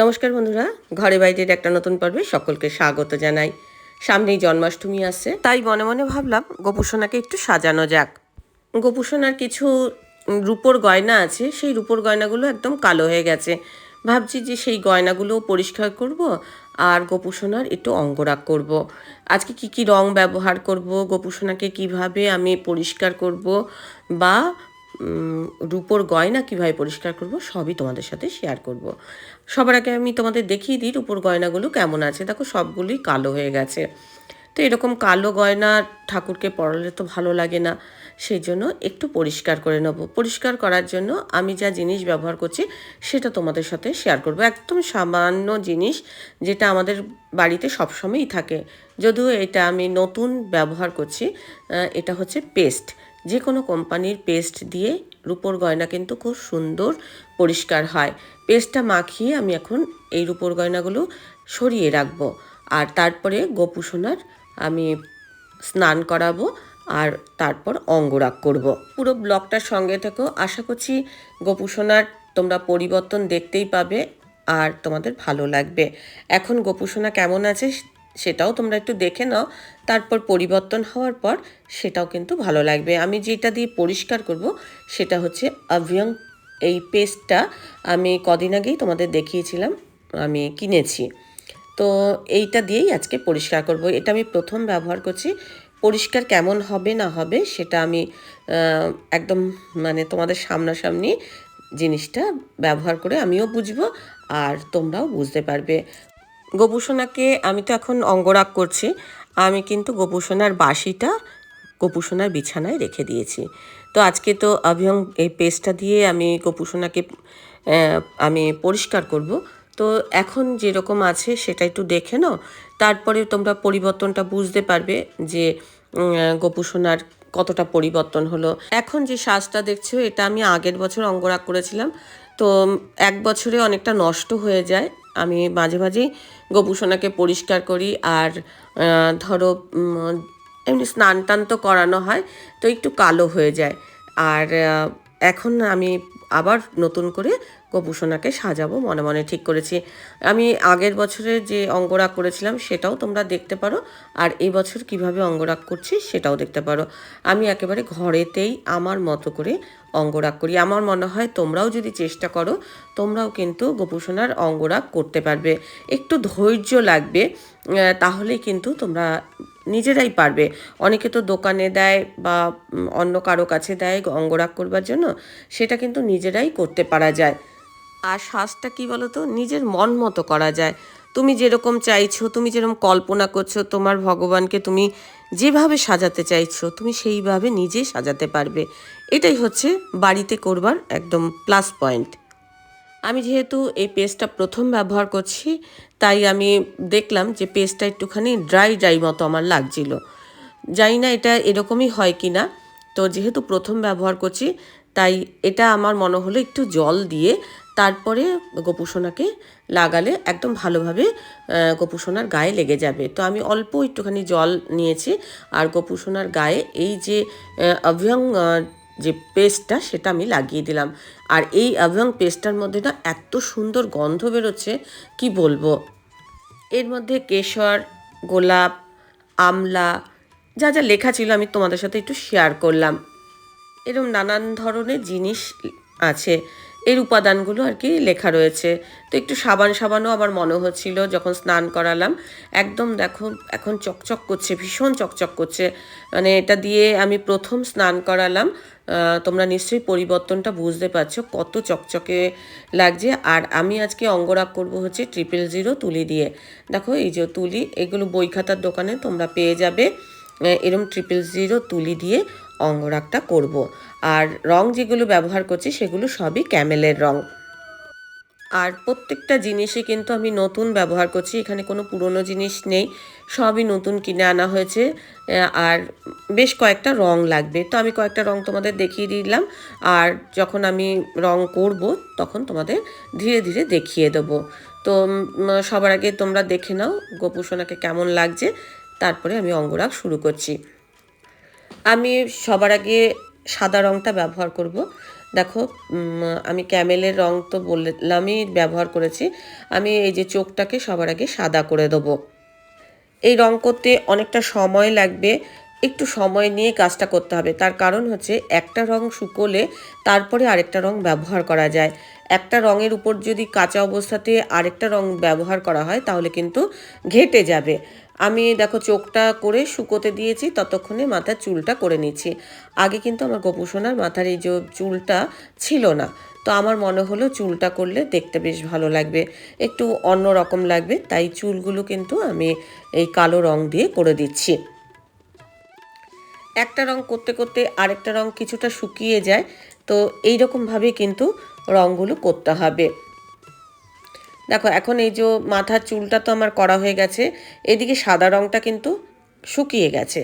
নমস্কার বন্ধুরা ঘরে বাইরের একটা নতুন পর্বে সকলকে স্বাগত জানাই। সামনেই জন্মাষ্টমী আসছে তাই মনে মনে ভাবলাম গোপুসোনাকে একটু সাজানো যাক। গোপুসোনার কিছু রূপোর গয়না আছে সেই রূপোর গয়নাগুলো একদম কালো হয়ে গেছে। ভাবছি যে সেই গয়নাগুলো পরিষ্কার করব আর গোপুসোনার একটু অঙ্গরাগ করব। আজকে কি কি রং ব্যবহার করব গোপুসোনাকে কীভাবে আমি পরিষ্কার করব বা রূপোর গয়না কীভাবে পরিষ্কার করব সবই তোমাদের সাথে শেয়ার করব। সবার আগে আমি তোমাদের দেখিয়ে দিই রূপোর গয়নাগুলো কেমন আছে। দেখো সবগুলোই কালো হয়ে গেছে। তো এরকম কালো গয়না ঠাকুরকে পরালে তো ভালো লাগে না। সেই জন্য একটু পরিষ্কার করে নেব। পরিষ্কার করার জন্য আমি যা জিনিস ব্যবহার করছি সেটা তোমাদের সাথে শেয়ার করব। একদম সামান্য জিনিস যেটা আমাদের বাড়িতে সবসময়ই থাকে। যদিও এটা আমি নতুন ব্যবহার করছি এটা হচ্ছে পেস্ট যে কোনো কোম্পানির পেস্ট দিয়ে রূপোর গয়না কিন্তু খুব সুন্দর পরিষ্কার হয়। পেস্টটা মাখিয়ে আমি এখন এই রূপোর গয়নাগুলো সরিয়ে রাখব। আর তারপরে গোপুসোনার আমি স্নান করাবো আর তারপর অঙ্গরাগ করব। পুরো ব্লগটার সঙ্গে থেকেও আশা করছি গোপুসোনার তোমরা পরিবর্তন দেখতেই পাবে আর তোমাদের ভালো লাগবে। এখন গোপুসোনা কেমন আছে সেটাও তোমরা একটু দেখে নাও। তারপর পরিবর্তন হওয়ার পর সেটাও কিন্তু ভালো লাগবে। আমি যেটা দিয়ে পরিষ্কার করব সেটা হচ্ছে আভিয়ং এই পেস্টটা আমি কদিন আগেই তোমাদের দেখিয়েছিলাম, আমি কিনেছি। তো এইটা দিয়েই আজকে পরিষ্কার করব। এটা আমি প্রথম ব্যবহার করছি। পরিষ্কার কেমন হবে না হবে সেটা আমি একদম মানে তোমাদের সামনাসামনি জিনিসটা ব্যবহার করে আমিও বুঝব আর তোমরাও বুঝতে পারবে। গোপুসোনাকে আমি তো এখন অঙ্গরাগ করছি। আমি কিন্তু গোপুসোনার বাসিটা গোপুসোনার বিছানায় রেখে দিয়েছি। তো আজকে তো অভিয়ং এই পেস্টটা দিয়ে আমি গোপুসোনাকে আমি পরিষ্কার করব। তো এখন যেরকম আছে সেটা একটু দেখে নাও। তারপরে তোমরা পরিবর্তনটা বুঝতে পারবে যে গোপুসোনার কতটা পরিবর্তন হলো। এখন যে সাজটা দেখছ, এটা আমি আগের বছর অঙ্গরাগ করেছিলাম। তো এক বছরে অনেকটা নষ্ট হয়ে যায়। আমি মাঝে মাঝেই গোপুসোনাকে পরিষ্কার করি আর ধরো এমনি স্নান টান তো করানো হয়, তো একটু কালো হয়ে যায়। আর এখন আমি আবার নতুন করে গোপুসোনাকে সাজাবো মনে মনে ঠিক করেছি। আমি আগের বছরে যে অঙ্গরাগ করেছিলাম সেটাও তোমরা দেখতে পারো আর এই বছর কীভাবে অঙ্গরাগ করছি সেটাও দেখতে পারো। আমি একেবারে ঘরেতেই আমার মতো করে অঙ্গরাগ করি। আমার মনে হয় তোমরাও যদি চেষ্টা করো তোমরাও কিন্তু গোপুসোনার অঙ্গরাগ করতে পারবে। একটু ধৈর্য লাগবে আহ, তাহলেই কিন্তু তোমরা নিজেরাই পারবে। অনেকে তো দোকানে দেয় বা অন্য কারও কাছে দেয় অঙ্গরাগ করবার জন্য, সেটা কিন্তু নিজেরাই করতে পারা যায়। আর শ্বাসটা কি বলো তো নিজের মন মতো করা যায়। তুমি যেরকম চাইছো, তুমি যেরকম কল্পনা করছ, তোমার ভগবানকে তুমি যেভাবে সাজাতে চাইছো, তুমি সেইভাবে নিজে সাজাতে পারবে। এটাই হচ্ছে বাড়িতে করবার একদম প্লাস পয়েন্ট আমি যেহেতু এই পেস্টটা প্রথম ব্যবহার করছি, তাই আমি দেখলাম যে পেস্টটা একটুখানি ড্রাই ড্রাই মতো আমার লাগছিল। জানি না এটা এরকমই হয় কি না তো যেহেতু প্রথম ব্যবহার করছি, তাই এটা আমার মনে হলো একটু জল দিয়ে তারপরে গোপুসোনাকে লাগালে একদম ভালোভাবে গোপুসোনার গায়ে লেগে যাবে। তো আমি অল্প একটুখানি জল নিয়েছি, আর গোপুসোনার গায়ে এই যে অভিয়ং যে পেস্টটা সেটা আমি লাগিয়ে দিলাম। আর এই অ্যাভং পেস্টটার মধ্যে না এত সুন্দর গন্ধ বেরোচ্ছে, কি বলব? এর মধ্যে কেশর, গোলাপ, আমলা, যা যা লেখা ছিল আমি তোমাদের সাথে একটু শেয়ার করলাম। এরকম নানান ধরনের জিনিস আছে। এর উপাদানগুলো আর কি লেখা রয়েছে। তো একটু সাবান সাবানও আবার মনে হচ্ছিল যখন স্নান করালাম। একদম দেখো, এখন চকচক করছে, ভীষণ চকচক করছে। মানে এটা দিয়ে আমি প্রথম স্নান করালাম। তোমরা নিশ্চয়ই পরিবর্তনটা বুঝতে পারছ কত চকচকে লাগছে। আর আমি আজকে অঙ্গরাগ করব হচ্ছে ট্রিপল জিরো তুলি দিয়ে। দেখো, এই যে তুলি, এগুলো বই খাতার দোকানে তোমরা পেয়ে যাবে। এরম ট্রিপল জিরো তুলি দিয়ে অঙ্গরাগটা করব। আর রং যেগুলো ব্যবহার করছি সেগুলো সবই ক্যামেলের রং। আর প্রত্যেকটা জিনিসই কিন্তু আমি নতুন ব্যবহার করছি, এখানে কোনো পুরনো জিনিস নেই, সবই নতুন কিনে আনা হয়েছে আর বেশ কয়েকটা রং লাগবে। তো আমি কয়েকটা রং তোমাদের দেখিয়ে দিলাম, আর যখন আমি রং করব তখন তোমাদের ধীরে ধীরে দেখিয়ে দেবো। তো সবার আগে তোমরা দেখে নাও গোপুসোনাকে কেমন লাগছে, তারপরে আমি অঙ্গরাগ শুরু করছি। আমি সবার আগে সাদা রঙটা ব্যবহার করব। দেখো আমি ক্যামেলের রং তো বললামই ব্যবহার করেছি। আমি এই যে চোখটাকে সবার আগে সাদা করে দেবো। এই রং করতে অনেকটা সময় লাগবে। একটু সময় নিয়ে কাজটা করতে হবে। তার কারণ হচ্ছে একটা রং শুকোলে তারপরে আরেকটা রং ব্যবহার করা যায়। একটা রঙের উপর যদি কাঁচা অবস্থাতে আরেকটা রং ব্যবহার করা হয়, তাহলে কিন্তু ঘেটে যাবে। আমি দেখো চোখটা করে শুকোতে দিয়েছি, ততক্ষণে মাথার চুলটা করে নিচ্ছি। আগে কিন্তু আমার গোপুসোনার মাথার এই যে চুলটা ছিল না। তো আমার মনে হলো চুলটা করলে দেখতে বেশ ভালো লাগবে, একটু অন্য রকম লাগবে, তাই চুলগুলো কিন্তু আমি এই কালো রং দিয়ে করে দিচ্ছি। একটা রং করতে করতে আরেকটা রং কিছুটা শুকিয়ে যায়, তো এই রকমভাবে কিন্তু রঙগুলো করতে হবে। দেখো, এখন এই যে মাথার চুলটা তো আমার করা হয়ে গেছে, এদিকে সাদা রঙটা কিন্তু শুকিয়ে গেছে।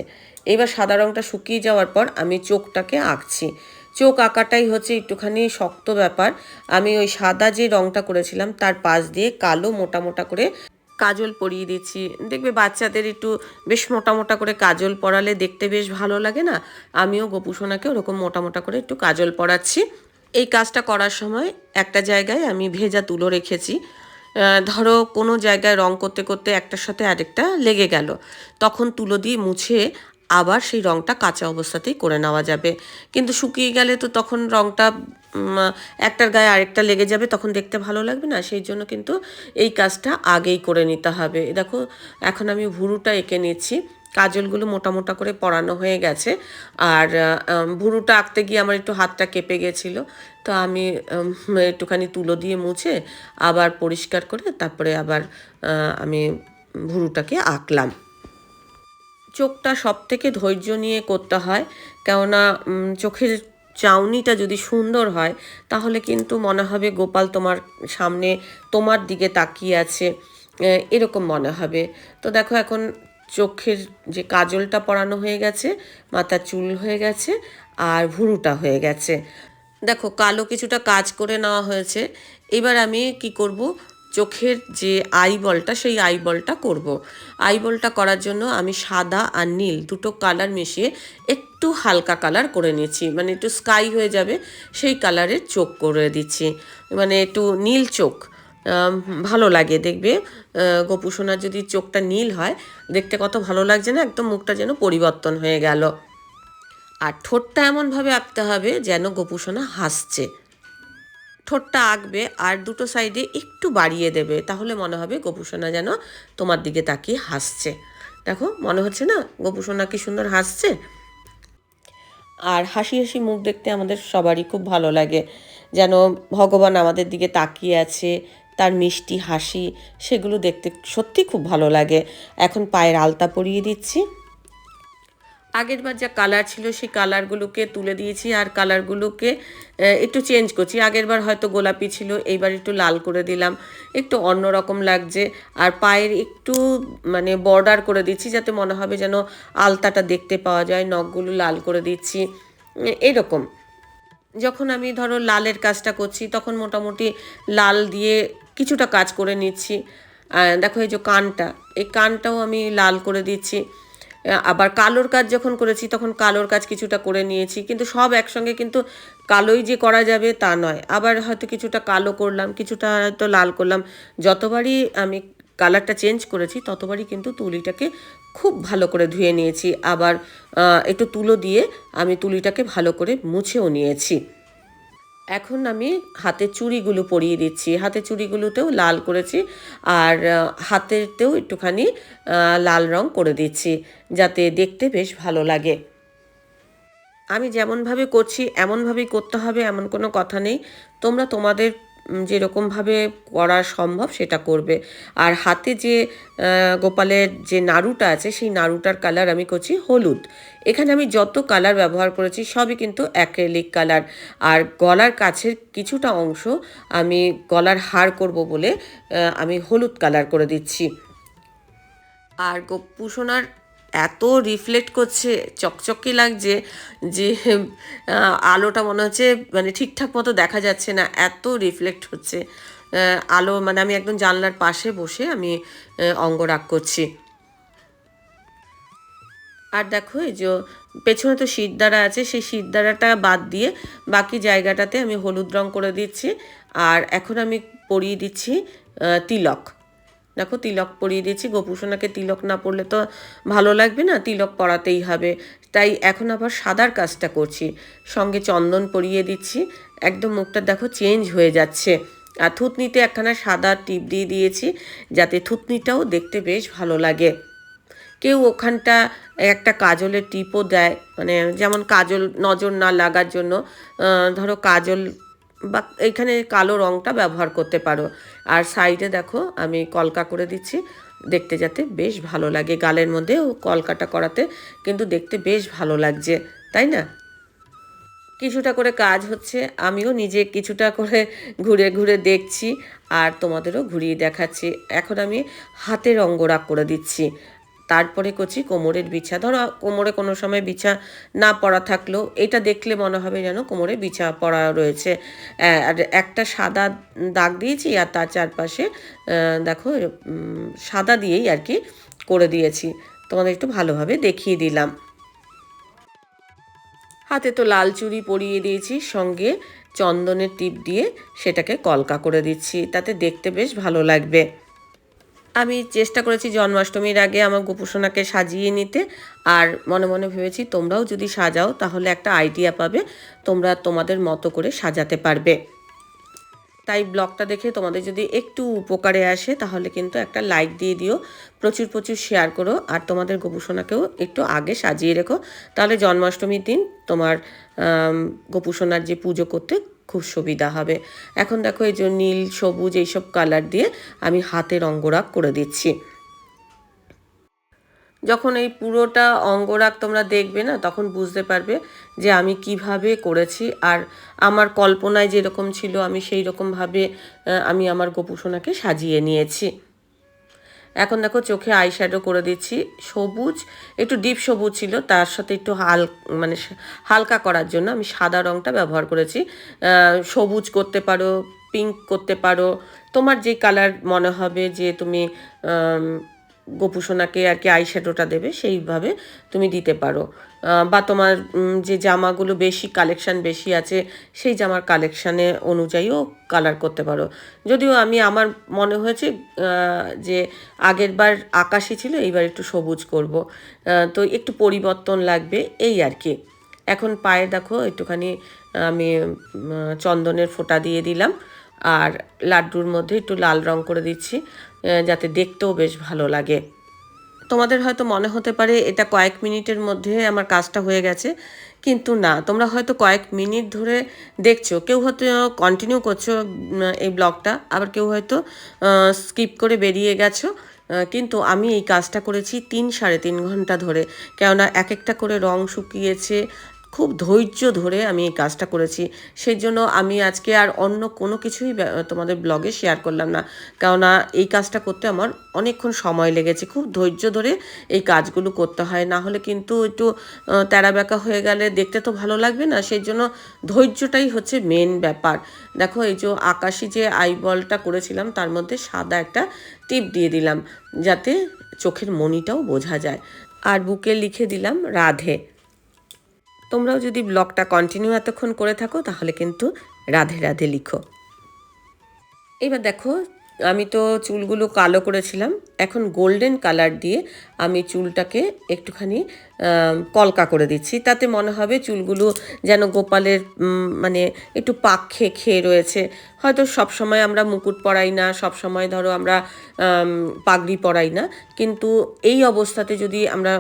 এবার সাদা রঙটা শুকিয়ে যাওয়ার পর আমি চোখটাকে আঁকছি। চোখ আঁকাটাই হচ্ছে একটুখানি শক্ত ব্যাপার। আমি ওই সাদা যে রঙটা করেছিলাম, তার পাশ দিয়ে কালো মোটা মোটা করে কাজল পরিয়ে দিচ্ছি। দেখবে বাচ্চাদের একটু বেশ মোটা মোটা করে কাজল পরালে দেখতে বেশ ভালো লাগে না? আমিও গোপুসোনাকে ওরকম মোটা মোটা করে একটু কাজল পরাচ্ছি। এই কাজটা করার সময় একটা জায়গায় আমি ভেজা তুলো রেখেছি। ধরো কোনো জায়গায় রং করতে করতে একটার সাথে আরেকটা লেগে গেল, তখন তুলো দিয়ে মুছে আবার সেই রংটা কাঁচা অবস্থাতেই করে নেওয়া যাবে। কিন্তু শুকিয়ে গেলে তো তখন রংটা একটার গায়ে আরেকটা লেগে যাবে, তখন দেখতে ভালো লাগবে না। সেই জন্য কিন্তু এই কাজটা আগেই করে নিতে হবে। দেখো, এখন আমি ভুরুটা এঁকে নিচ্ছি। কাজলগুলো মোটা মোটা করে পরানো হয়ে গেছে। আর ভুরুটা আঁকতে গিয়ে আমার একটু হাতটা কেঁপে গেছিল। তো আমি একটুখানি তুলো দিয়ে মুছে আবার পরিষ্কার করে তারপরে আবার আমি ভুরুটাকে আঁকলাম। চোখটা সব থেকে ধৈর্য নিয়ে করতে হয়। কেননা চোখের চাউনিটা যদি সুন্দর হয়, তাহলে কিন্তু মনে হবে গোপাল তোমার সামনে তোমার দিকে তাকিয়ে আছে। এরকম মনে হবে। তো দেখো এখন চোখের যে কাজলটা পরানো হয়ে গেছে, মাথার চুল হয়ে গেছে আর ভুরুটা হয়ে গেছে। দেখো, কালো কিছুটা কাজ করে নেওয়া হয়েছে। এবার আমি কি করব? চোখের যে আই বলটা সেই আই বলটা করব। আই বলটা করার জন্য আমি সাদা আর নীল দুটো কালার মিশিয়ে একটু হালকা কালার করে নিয়েছি। মানে একটু স্কাই হয়ে যাবে, সেই কালারের চোখ করে দিচ্ছি। মানে একটু নীল চোখ। ভালো লাগে দেখবে আহ, গোপুসোনার যদি চোখটা নীল হয় দেখতে কত ভালো লাগছে না একদম মুখটা যেন পরিবর্তন হয়ে গেল। আর ঠোঁটটা এমনভাবে আঁকতে হবে যেন গোপুসোনা হাসছে। ঠোঁটটা আঁকবে আর দুটো সাইডে একটু বাড়িয়ে দেবে তাহলে মনে হবে গোপুসোনা যেন তোমার দিকে তাকিয়ে হাসছে। দেখো মনে হচ্ছে না গোপুসোনা কি সুন্দর হাসছে? আর হাসি হাসি মুখ দেখতে আমাদের সবারই খুব ভালো লাগে। যেন ভগবান আমাদের দিকে তাকিয়ে আছে তার মিষ্টি, হাসি সেগুলো দেখতে সত্যি খুব ভালো লাগে। এখন পায়ের আলতা পরিয়ে দিচ্ছি। আগেরবার যা কালার ছিল সেই কালারগুলোকে তুলে দিয়েছি আর কালারগুলোকে একটু চেঞ্জ করছি। আগেরবার হয়তো গোলাপি ছিল, এইবার একটু লাল করে দিলাম। একটু অন্যরকম লাগছে। আর পায়ের একটু মানে বর্ডার করে দিচ্ছি যাতে মনে হবে যেন আলতাটা দেখতে পাওয়া যায়। নখগুলো লাল করে দিচ্ছি। এরকম। যখন আমি ধরো লালের কাজটা করছি, তখন মোটামুটি লাল দিয়ে কিছুটা কাজ করে নিচ্ছি। দেখো এই যে কানটা, এই কানটাও আমি লাল করে দিচ্ছি। আবার কালোর কাজ যখন করেছি তখন কালোর কাজ কিছুটা করে নিয়েছি। কিন্তু সব একসঙ্গে কিন্তু কালোই যে করা যাবে তা নয়। আবার হয়তো কিছুটা কালো করলাম, কিছুটা হয়তো লাল করলাম। যতবারই আমি কালারটা চেঞ্জ করেছি ততবারই কিন্তু তুলিটাকে খুব ভালো করে ধুয়ে নিয়েছি। আবার একটু তুলো দিয়ে আমি তুলিটাকে ভালো করে মুছেও নিয়েছি। এখন আমি হাতে চুড়িগুলো পরিয়ে দিচ্ছি। হাতে চুড়িগুলোতেও লাল করেছি আর হাতেরতেও একটুখানি লাল রং করে দিচ্ছি যাতে দেখতে বেশ ভালো লাগে। আমি যেমনভাবে করছি, এমনভাবেই করতে হবে, এমন কোনো কথা নেই। তোমরা তোমাদের যেরকমভাবে করা সম্ভব সেটা করবে। আর হাতে যে গোপালের যে নাড়ুটা আছে, সেই নাড়ুটার কালার আমি করছি হলুদ। এখানে আমি যত কালার ব্যবহার করেছি, সবই কিন্তু অ্যাক্রেলিক কালার আর গলার কাছের কিছুটা অংশ আমি গলার হার করব বলে আমি হলুদ কালার করে দিচ্ছি। আর গোপুসোনার এত রিফ্লেক্ট করছে, চকচকে লাগছে যে আলোটা মনে হচ্ছে মানে ঠিকঠাক মতো দেখা যাচ্ছে না, এত রিফ্লেক্ট হচ্ছে। আলো মানে আমি একদম জানলার পাশে বসে আমি অঙ্গরাগ করছি। আর দেখো এই যে পেছনে তো শিরদাঁড়া আছে, সেই শিরদাঁড়াটা বাদ দিয়ে বাকি জায়গাটাতে আমি হলুদ রং করে দিচ্ছি। আর এখন আমি পরিয়ে দিচ্ছি তিলক। দেখো তিলক পরিয়ে দিয়েছি। গোপুসোনাকে তিলক না পরলে তো ভালো লাগবে না, তিলক পরাতেই হবে। তাই এখন আবার সাদার কাজটা করছি। সঙ্গে চন্দন পরিয়ে দিচ্ছি। একদম মুখটা দেখো চেঞ্জ হয়ে যাচ্ছে। আর থুতনিতে একখানা সাদা টিপ দিয়ে দিয়েছি, যাতে থুতনিটাও দেখতে বেশ ভালো লাগে। কেউ ওখানটা একটা কাজলের টিপও দেয় মানে যেমন কাজল নজর না লাগার জন্য ধরো কাজল বা এইখানে কালো রঙটা ব্যবহার করতে পারো। আর সাইডে দেখো, আমি কলকা করে দিচ্ছি, দেখতে যাতে বেশ ভালো লাগে। গালের মধ্যে কলকাটা করাতে কিন্তু দেখতে বেশ ভালো লাগছে, তাই না? কিছুটা করে কাজ হচ্ছে, আমিও নিজে কিছুটা করে ঘুরে ঘুরে দেখছি, আর তোমাদেরও ঘুরিয়ে দেখাচ্ছি। এখন আমি হাতের অঙ্গরাগ করে দিচ্ছি। তারপরে করছি কোমরের বিছা। ধরো, কোমরে কোনো সময় বিছা না পড়া থাকলেও এটা দেখলে মনে হবে যেন কোমরে বিছা পড়া রয়েছে। আর একটা সাদা দাগ দিয়েছি আর তার চারপাশে দেখো সাদা দিয়েই আর কি করে দিয়েছি। তোমাদের একটু ভালোভাবে দেখিয়ে দিলাম। হাতে তো লাল চুড়ি পরিয়ে দিয়েছি, সঙ্গে চন্দনের টিপ দিয়ে সেটাকে কলকা করে দিচ্ছি। তাতে দেখতে বেশ ভালো লাগবে। আমি চেষ্টা করেছি জন্মাষ্টমীর আগে আমার গোপুসোনাকে সাজিয়ে নিতে। আর মনে মনে ভেবেছি তোমরাও যদি সাজাও, তাহলে একটা আইডিয়া পাবে, তোমরা তোমাদের মতো করে সাজাতে পারবে। তাই ব্লগটা দেখে তোমাদের যদি একটু উপকারে আসে, তাহলে কিন্তু একটা লাইক দিয়ে দিও, প্রচুর প্রচুর শেয়ার করো, আর তোমাদের গোপুসোনাকেও একটু আগে সাজিয়ে রেখো। তাহলে জন্মাষ্টমীর দিন তোমার গোপুসোনার যে পুজো করতে খুব সুবিধা হবে। এখন দেখো এই যে নীল, সবুজ এইসব কালার দিয়ে আমি হাতের অঙ্গরাগ করে দিচ্ছি। যখন এই পুরোটা অঙ্গরাগ তোমরা দেখবে না, তখন বুঝতে পারবে যে আমি কীভাবে করেছি। আর আমার কল্পনায় যেরকম ছিল, আমি সেই রকমভাবে আমি আমার গোপুসোনাকে সাজিয়ে নিয়েছি। এখন দেখো চোখে আইশ্যাডো করে দিচ্ছি। সবুজ, একটু ডিপ সবুজ ছিল, তার সাথে একটু হাল মানে হালকা করার জন্য আমি সাদা রঙটা ব্যবহার করেছি। সবুজ করতে পারো পিঙ্ক করতে পারো, তোমার যে কালার মনে হবে যে তুমি গোপুসোনাকে আর কি আইশ্যাডোটা দেবে, সেইভাবে তুমি দিতে পারো। বা তোমার যে জামাগুলো বেশি কালেকশান বেশি আছে, সেই জামার কালেকশানে অনুযায়ীও কালার করতে পারো। যদিও আমি, আমার মনে হয়েছে যে আগের বার আকাশি ছিল, এইবার একটু সবুজ করব। তো একটু পরিবর্তন লাগবে, এই আর কি। এখন পায়ে দেখো, একটুখানি, আমি চন্দনের ফোঁটা দিয়ে দিলাম, আর লাড্ডুর মধ্যে একটু লাল রং করে দিচ্ছি যাতে দেখতেও বেশ ভালো লাগে। তোমাদের হয়তো মনে হতে পারে এটা কয়েক মিনিটের মধ্যে আমার কাজটা হয়ে গেছে, কিন্তু না, তোমরা হয়তো কয়েক মিনিট ধরে দেখছ। কেউ হয়তো কন্টিনিউ করছ এই ব্লগটা, আবার কেউ হয়তো স্কিপ করে বেরিয়ে গেছো। কিন্তু আমি এই কাজটা করেছি তিন সাড়ে তিন ঘণ্টা ধরে। কেননা এক একটা করে রং শুকিয়েছে খুব ধৈর্য ধরে আমি এই কাজটা করেছি। সেই জন্য আমি আজকে আর অন্য কোনো কিছুই তোমাদের ব্লগে শেয়ার করলাম না। কেননা এই কাজটা করতে আমার অনেকক্ষণ সময় লেগেছে। খুব ধৈর্য ধরে এই কাজগুলো করতে হয়। না হলে কিন্তু একটু আহ, তেরা বেঁকা হয়ে গেলে দেখতে তো ভালো লাগবে না। সেই জন্য ধৈর্যটাই হচ্ছে মেন ব্যাপার। দেখো এই যে আকাশি যে আইবলটা করেছিলাম তার মধ্যে সাদা একটা টিপ দিয়ে দিলাম যাতে চোখের মনিটাও বোঝা যায়। আর বুকে লিখে দিলাম রাধে। তোমরাও যদি ব্লগটা কন্টিনিউ এতক্ষণ করে থাকো, তাহলে কিন্তু রাধে রাধে লিখো। এবার দেখো, আমি তো চুলগুলো কালো করেছিলাম, এখন গোল্ডেন কালার দিয়ে আমি চুলটাকে একটুখানি কলকা করে দিচ্ছি। তাতে মনে হবে চুলগুলো যেন গোপালের মানে একটু পাক খেয়ে খেয়ে রয়েছে। হয়তো সব সময় আমরা মুকুট পরাই না, সব সময় ধরো আমরা পাগড়ি পরাই না। কিন্তু এই অবস্থাতে যদি আমরা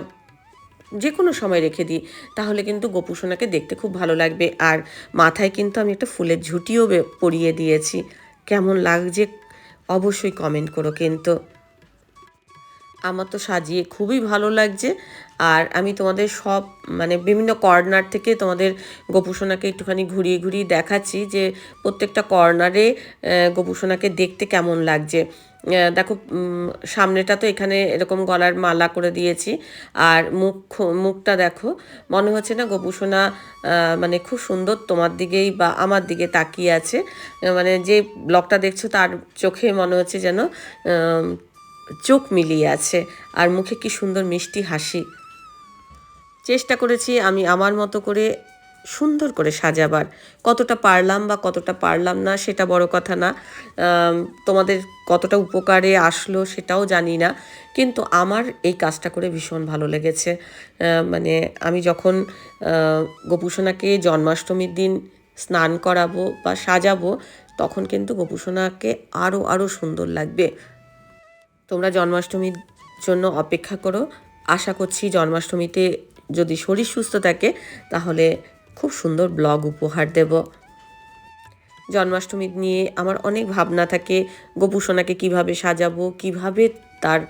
যে কোনো সময় রেখে দিই, তাহলে কিন্তু গোপুসোনাকে দেখতে খুব ভালো লাগবে। আর মাথায় কিন্তু আমি একটা ফুলের ঝুঁটিও পরিয়ে দিয়েছি। কেমন লাগছে অবশ্যই কমেন্ট করো কিন্তু। আমার তো সাজিয়ে খুবই ভালো লাগছে। আর আমি তোমাদের সব মানে বিভিন্ন কর্নার থেকে তোমাদের গোপুসোনাকে একটুখানি ঘুরিয়ে ঘুরিয়ে দেখাচ্ছি যে প্রত্যেকটা কর্নারে গোপুসোনাকে দেখতে কেমন লাগছে। দেখো সামনেটা তো এখানে এরকম গলার মালা করে দিয়েছি। আর মুখ মুখটা দেখো, মনে হচ্ছে না গোপুসোনা মানে খুব সুন্দর তোমার দিকেই বা আমার দিকে তাকিয়ে আছে। মানে যে ব্লগটা দেখছ তার চোখে মনে হচ্ছে যেন চোখ মিলিয়ে আছে। আর মুখে কি সুন্দর মিষ্টি হাসি। চেষ্টা করেছি আমি আমার মতো করে সুন্দর করে সাজাবার। কতটা পারলাম বা কতটা পারলাম না সেটা বড় কথা না। তোমাদের কতটা উপকারে আসলো সেটাও জানি না। কিন্তু আমার এই কাজটা করে ভীষণ ভালো লেগেছে। মানে আমি যখন গোপুসোনাকে জন্মাষ্টমীর দিন স্নান করাবো বা সাজাবো, তখন কিন্তু গোপুসোনাকে আরও আরও সুন্দর লাগবে। তোমরা জন্মাষ্টমীর জন্য অপেক্ষা করো। আশা করছি জন্মাষ্টমীতে যদি শরীর সুস্থ থাকে, তাহলে খুব সুন্দর ব্লগ উপহার দেব। জন্মাষ্টমী নিয়ে আমার অনেক ভাবনা থাকে গোপুসোনাকে কীভাবে সাজাবো, কীভাবে তার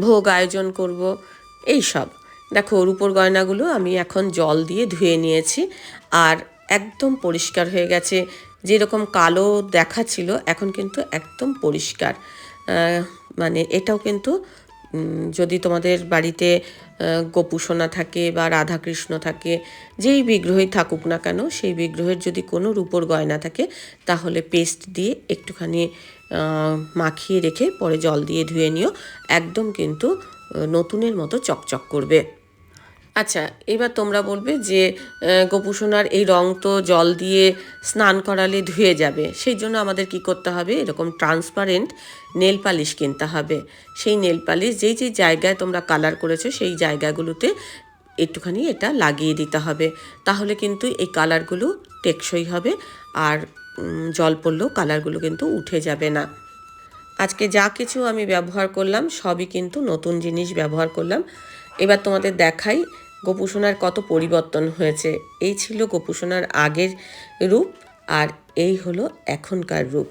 ভোগ আয়োজন করব, এই সব। দেখো, রূপোর গয়নাগুলো আমি এখন জল দিয়ে ধুয়ে নিয়েছি আর একদম পরিষ্কার হয়ে গেছে। যেরকম কালো দেখাচ্ছিল এখন কিন্তু একদম পরিষ্কার। মানে এটাও কিন্তু যদি তোমাদের বাড়িতে গোপুসোনা থাকে বা রাধাকৃষ্ণ থাকে, যেই বিগ্রহই থাকুক না কেন, সেই বিগ্রহের যদি কোনো রূপোর গয়না থাকে, তাহলে পেস্ট দিয়ে একটুখানি মাখিয়ে রেখে পরে জল দিয়ে ধুয়ে নিও। একদম কিন্তু নতুনের মতো চকচক করবে। আচ্ছা এবার তোমরা বলবে যে গোপুসোনার এই রং তো জল দিয়ে স্নান করালে ধুয়ে যাবে। সেই জন্য আমাদের কি করতে হবে? এরকম ট্রান্সপারেন্ট নেল পালিশ কিনতে হবে। সেই নেল পালিশ যেই যেই জায়গায় তোমরা কালার করেছ, সেই জায়গাগুলোতে একটুখানি এটা লাগিয়ে দিতে হবে। তাহলে কিন্তু এই কালারগুলো টেকসই হবে আর জল পড়লেও কালারগুলো কিন্তু উঠে যাবে না। আজকে যা কিছু আমি ব্যবহার করলাম, সবই কিন্তু নতুন জিনিস ব্যবহার করলাম। এবার তোমাদের দেখাই গোপুসোনার কত পরিবর্তন হয়েছে? এই ছিল গোপুসোনার আগের রূপ আর এই হলো এখনকার রূপ।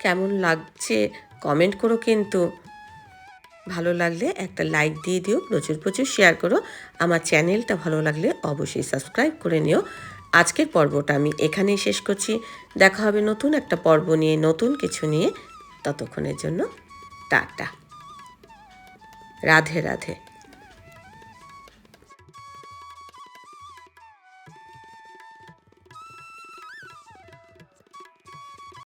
কেমন লাগছে? কমেন্ট করো কিন্তু। ভালো লাগলে একটা লাইক দিয়ে দিও, প্রচুর প্রচুর শেয়ার করো। আমার চ্যানেলটা ভালো লাগলে অবশ্যই সাবস্ক্রাইব করে নিও। আজকের পর্বটা আমি এখানেই শেষ করছি। দেখা হবে নতুন একটা পর্ব নিয়ে, নতুন কিছু নিয়ে। ততক্ষণের জন্য টাটা। রাধে রাধে।